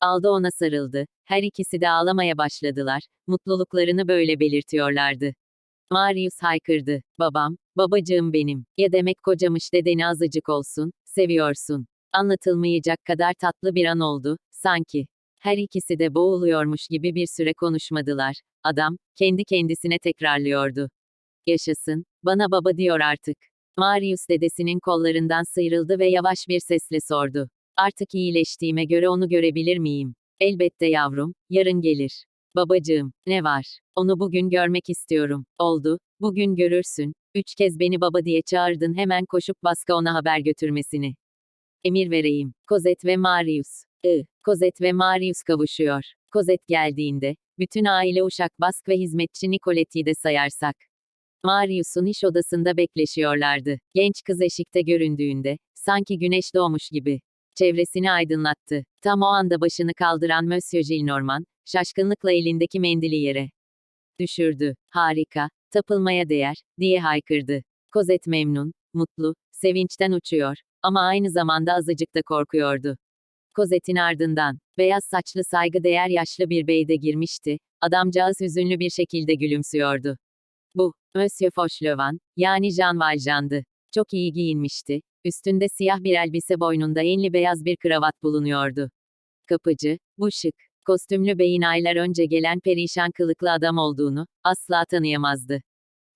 Aldı ona sarıldı. Her ikisi de ağlamaya başladılar. Mutluluklarını böyle belirtiyorlardı. Marius haykırdı. Babam, babacığım benim. Ya demek kocamış dedeni azıcık olsun, seviyorsun. Anlatılmayacak kadar tatlı bir an oldu, sanki. Her ikisi de boğuluyormuş gibi bir süre konuşmadılar. Adam, kendi kendisine tekrarlıyordu. Yaşasın, bana baba diyor artık. Marius dedesinin kollarından sıyrıldı ve yavaş bir sesle sordu. Artık iyileştiğime göre onu görebilir miyim? Elbette yavrum, yarın gelir. Babacığım, ne var? Onu bugün görmek istiyorum. Oldu, bugün görürsün. Üç kez beni baba diye çağırdın hemen koşup Baska ona haber götürmesini. Emir vereyim. Kozet ve Marius. I. Kozet ve Marius kavuşuyor. Kozet geldiğinde, bütün aile uşak Bask ve hizmetçi Nicolette'i de sayarsak. Marius'un iş odasında bekleşiyorlardı. Genç kız eşikte göründüğünde, sanki güneş doğmuş gibi. Çevresini aydınlattı. Tam o anda başını kaldıran Monsieur Gillenormand, şaşkınlıkla elindeki mendili yere düşürdü. Harika, tapılmaya değer, diye haykırdı. Kozet memnun, mutlu, sevinçten uçuyor. Ama aynı zamanda azıcık da korkuyordu. Kozet'in ardından, beyaz saçlı saygıdeğer yaşlı bir bey de girmişti. Adamcağız hüzünlü bir şekilde gülümsüyordu. Bu, Monsieur Fauchelevent, yani Jean Valjean'dı. Çok iyi giyinmişti. Üstünde siyah bir elbise boynunda enli beyaz bir kravat bulunuyordu. Kapıcı, bu şık, kostümlü beyin aylar önce gelen perişan kılıklı adam olduğunu, asla tanıyamazdı.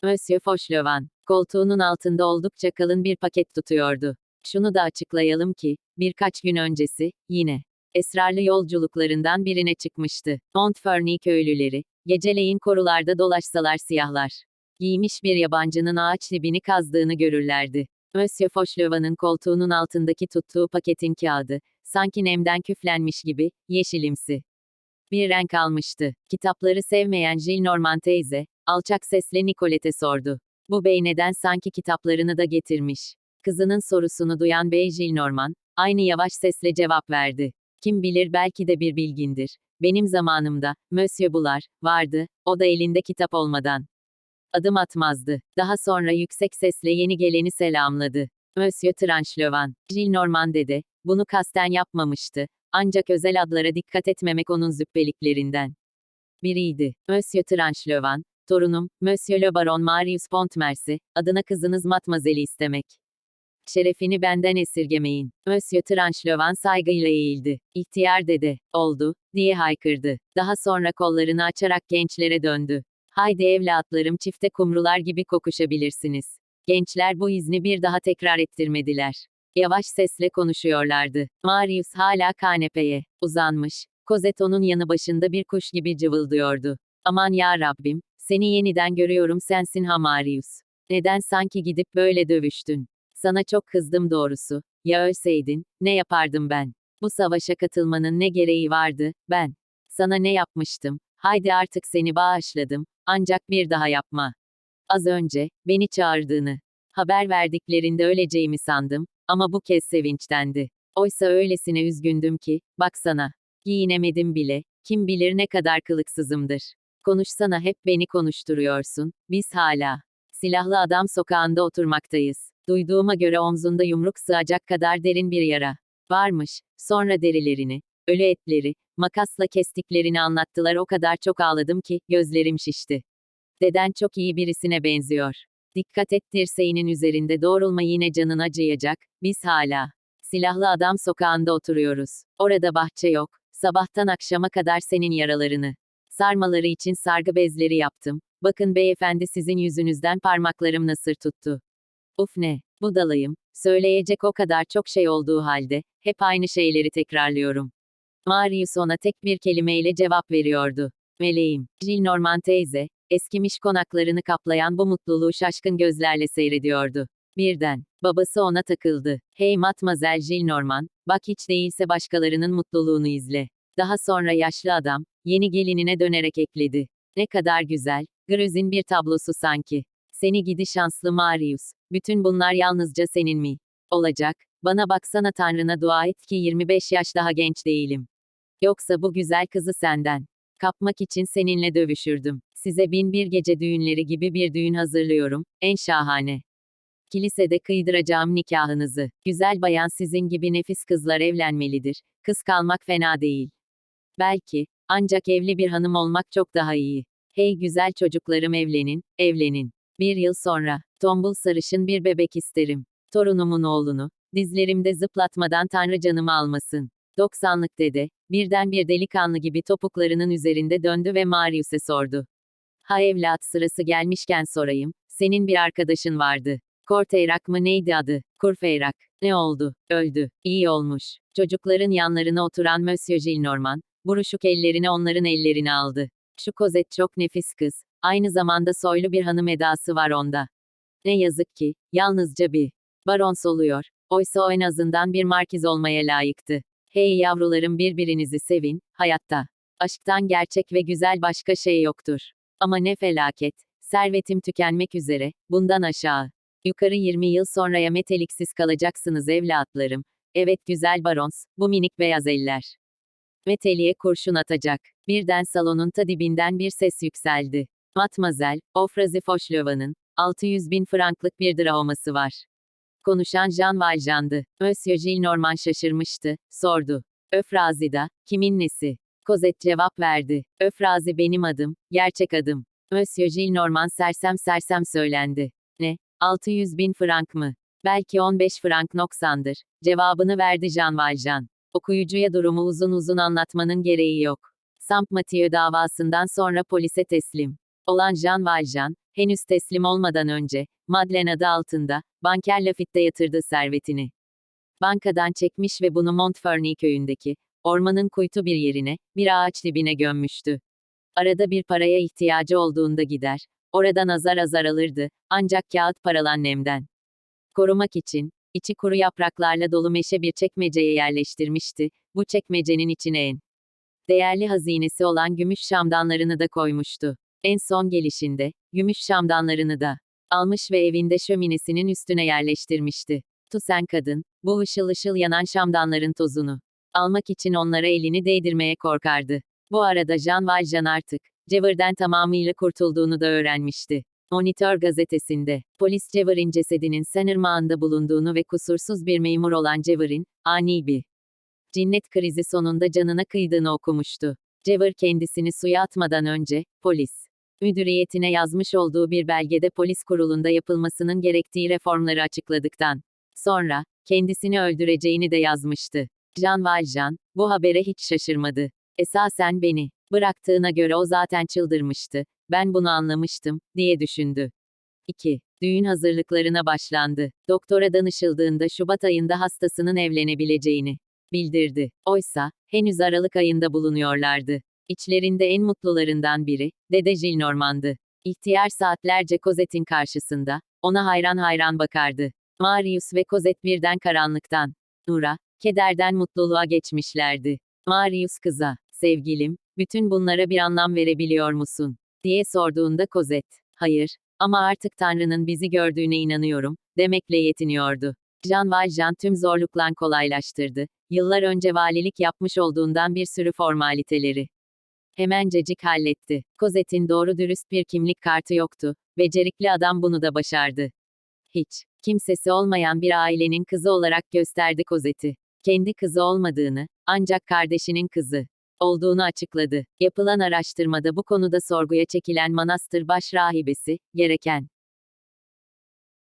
Monsieur Fauchelevent, koltuğunun altında oldukça kalın bir paket tutuyordu. Şunu da açıklayalım ki, birkaç gün öncesi, yine, esrarlı yolculuklarından birine çıkmıştı. Montferny köylüleri, geceleyin korularda dolaşsalar siyahlar. Giymiş bir yabancının ağaç dibini kazdığını görürlerdi. Monsieur Fauchelevent'ın koltuğunun altındaki tuttuğu paketin kağıdı, sanki nemden küflenmiş gibi, yeşilimsi. Bir renk almıştı. Kitapları sevmeyen Gillenormand teyze, alçak sesle Nicolette'e sordu. Bu bey neden sanki kitaplarını da getirmiş? Kızının sorusunu duyan Bey Gillenormand, aynı yavaş sesle cevap verdi. Kim bilir belki de bir bilgindir. Benim zamanımda, Monsieur Bular, vardı, o da elinde kitap olmadan. Adım atmazdı. Daha sonra yüksek sesle yeni geleni selamladı. Monsieur Tranchelevent, Gillenormand dedi, bunu kasten yapmamıştı. Ancak özel adlara dikkat etmemek onun züppeliklerinden. Biriydi. Monsieur Tranchelevent, torunum, Monsieur le Baron Marius Pontmercy, adına kızınız Matmazel'i istemek. Şerefini benden esirgemeyin. Monsieur Tranchelevent saygıyla eğildi. İhtiyar dede, oldu, diye haykırdı. Daha sonra kollarını açarak gençlere döndü. Haydi evlatlarım çifte kumrular gibi kokuşabilirsiniz. Gençler bu izni bir daha tekrar ettirmediler. Yavaş sesle konuşuyorlardı. Marius hala kanepeye uzanmış. Cosette onun yanı başında bir kuş gibi cıvıldıyordu. Aman ya Rabbim, seni yeniden görüyorum sensin ha Marius. Neden sanki gidip böyle dövüştün? Sana çok kızdım doğrusu. Ya ölseydin, ne yapardım ben? Bu savaşa katılmanın ne gereği vardı, ben? Sana ne yapmıştım? Haydi artık seni bağışladım, ancak bir daha yapma. Az önce, beni çağırdığını, haber verdiklerinde öleceğimi sandım, ama bu kez sevinçtendi. Oysa öylesine üzgündüm ki, baksana, giyinemedim bile, kim bilir ne kadar kılıksızımdır. Konuşsana hep beni konuşturuyorsun, biz hala. Silahlı adam sokağında oturmaktayız. Duyduğuma göre omzunda yumruk sığacak kadar derin bir yara. Varmış, sonra derilerini, ölü etleri, makasla kestiklerini anlattılar o kadar çok ağladım ki, gözlerim şişti. Deden çok iyi birisine benziyor. Dikkat et dirseğinin üzerinde doğrulma yine canın acıyacak, biz hala. Silahlı adam sokağında oturuyoruz. Orada bahçe yok. Sabahtan akşama kadar senin yaralarını. Sarmaları için sargı bezleri yaptım. Bakın beyefendi sizin yüzünüzden parmaklarım nasır tuttu. Uf ne, budalayım. Söyleyecek o kadar çok şey olduğu halde, hep aynı şeyleri tekrarlıyorum. Marius ona tek bir kelimeyle cevap veriyordu. Meleğim, Gillenormand teyze, eskimiş konaklarını kaplayan bu mutluluğu şaşkın gözlerle seyrediyordu. Birden, babası ona takıldı. Hey Matmazel Gillenormand, bak hiç değilse başkalarının mutluluğunu izle. Daha sonra yaşlı adam, yeni gelinine dönerek ekledi. Ne kadar güzel, Gröz'ün bir tablosu sanki. Seni gidi şanslı Marius, bütün bunlar yalnızca senin mi? Olacak, bana baksana Tanrına dua et ki 25 yaş daha genç değilim. Yoksa bu güzel kızı senden. Kapmak için seninle dövüşürdüm. Size bin bir gece düğünleri gibi bir düğün hazırlıyorum, en şahane. Kilisede kıydıracağım nikahınızı. Güzel bayan sizin gibi nefis kızlar evlenmelidir. Kız kalmak fena değil. Belki, ancak evli bir hanım olmak çok daha iyi. Hey güzel çocuklarım evlenin, evlenin. Bir yıl sonra, tombul sarışın bir bebek isterim. Torunumun oğlunu, dizlerimde zıplatmadan Tanrı canımı almasın. 90'lık dede, birden bir delikanlı gibi topuklarının üzerinde döndü ve Marius'e sordu. Ha evlat sırası gelmişken sorayım, senin bir arkadaşın vardı. Korteyrak mı neydi adı? Kurfeyrak. Ne oldu? Öldü. İyi olmuş. Çocukların yanlarına oturan Monsieur Gillenormand, buruşuk ellerini onların ellerine aldı. Şu kozet çok nefis kız. Aynı zamanda soylu bir hanım edası var onda. Ne yazık ki, yalnızca bir barons oluyor. Oysa o en azından bir markiz olmaya layıktı. Hey yavrularım birbirinizi sevin, hayatta. Aşktan gerçek ve güzel başka şey yoktur. Ama ne felaket. Servetim tükenmek üzere, bundan aşağı. Yukarı 20 yıl sonraya meteliksiz kalacaksınız evlatlarım. Evet güzel barons, bu minik beyaz eller. Meteliğe kurşun atacak. Birden salonun ta dibinden bir ses yükseldi. Matmazel, Ofrazi Fauchelevent'ın, 600 bin franklık bir draması var. Konuşan Jean Valjean'dı. Monsieur Gillenormand şaşırmıştı, sordu. Öfrazi da, kimin nesi? Kozet cevap verdi. Öfrazi benim adım, gerçek adım. Monsieur Gillenormand sersem sersem söylendi. Ne? 600 bin frank mı? Belki 15 frank noksandır. Cevabını verdi Jean Valjean. Okuyucuya durumu uzun uzun anlatmanın gereği yok. Samp Mathieu davasından sonra polise teslim olan Jean Valjean, henüz teslim olmadan önce, Madeleine adı altında, banker Lafitte'de yatırdı servetini. Bankadan çekmiş ve bunu Montferny köyündeki, ormanın kuytu bir yerine, bir ağaç dibine gömmüştü. Arada bir paraya ihtiyacı olduğunda gider, oradan azar azar alırdı, ancak kağıt paralan nemden. Korumak için, içi kuru yapraklarla dolu meşe bir çekmeceye yerleştirmişti, bu çekmecenin içine en değerli hazinesi olan gümüş şamdanlarını da koymuştu. En son gelişinde, gümüş şamdanlarını da almış ve evinde şöminesinin üstüne yerleştirmişti. Tusen kadın, bu ışıl ışıl yanan şamdanların tozunu almak için onlara elini değdirmeye korkardı. Bu arada Jean Valjean artık, Cevır'den tamamıyla kurtulduğunu da öğrenmişti. Monitör gazetesinde, polis Cevır'in cesedinin Sen Irmağı'nda bulunduğunu ve kusursuz bir memur olan Cevır'in, ani bir cinnet krizi sonunda canına kıydığını okumuştu. Cevır kendisini suya atmadan önce, polis müdüriyetine yazmış olduğu bir belgede polis kurulunda yapılmasının gerektiği reformları açıkladıktan sonra, kendisini öldüreceğini de yazmıştı. Jean Valjean, bu habere hiç şaşırmadı. Esasen beni bıraktığına göre o zaten çıldırmıştı. Ben bunu anlamıştım, diye düşündü. 2. Düğün hazırlıklarına başlandı. Doktora danışıldığında Şubat ayında hastasının evlenebileceğini bildirdi. Oysa, henüz Aralık ayında bulunuyorlardı. İçlerinde en mutlularından biri, Dede Gillenormand'dı. İhtiyar saatlerce Cosette'in karşısında, ona hayran hayran bakardı. Marius ve Cosette birden karanlıktan, nura, kederden mutluluğa geçmişlerdi. Marius kıza, sevgilim, bütün bunlara bir anlam verebiliyor musun? diye sorduğunda Cosette, hayır, ama artık Tanrı'nın bizi gördüğüne inanıyorum, demekle yetiniyordu. Jean Valjean tüm zorluklan kolaylaştırdı. Yıllar önce valilik yapmış olduğundan bir sürü formaliteleri. Hemencecik halletti. Cosette'in doğru dürüst bir kimlik kartı yoktu. Becerikli adam bunu da başardı. Hiç, kimsesi olmayan bir ailenin kızı olarak gösterdi Cosette'i. Kendi kızı olmadığını, ancak kardeşinin kızı olduğunu açıkladı. Yapılan araştırmada bu konuda sorguya çekilen manastır baş rahibesi, gereken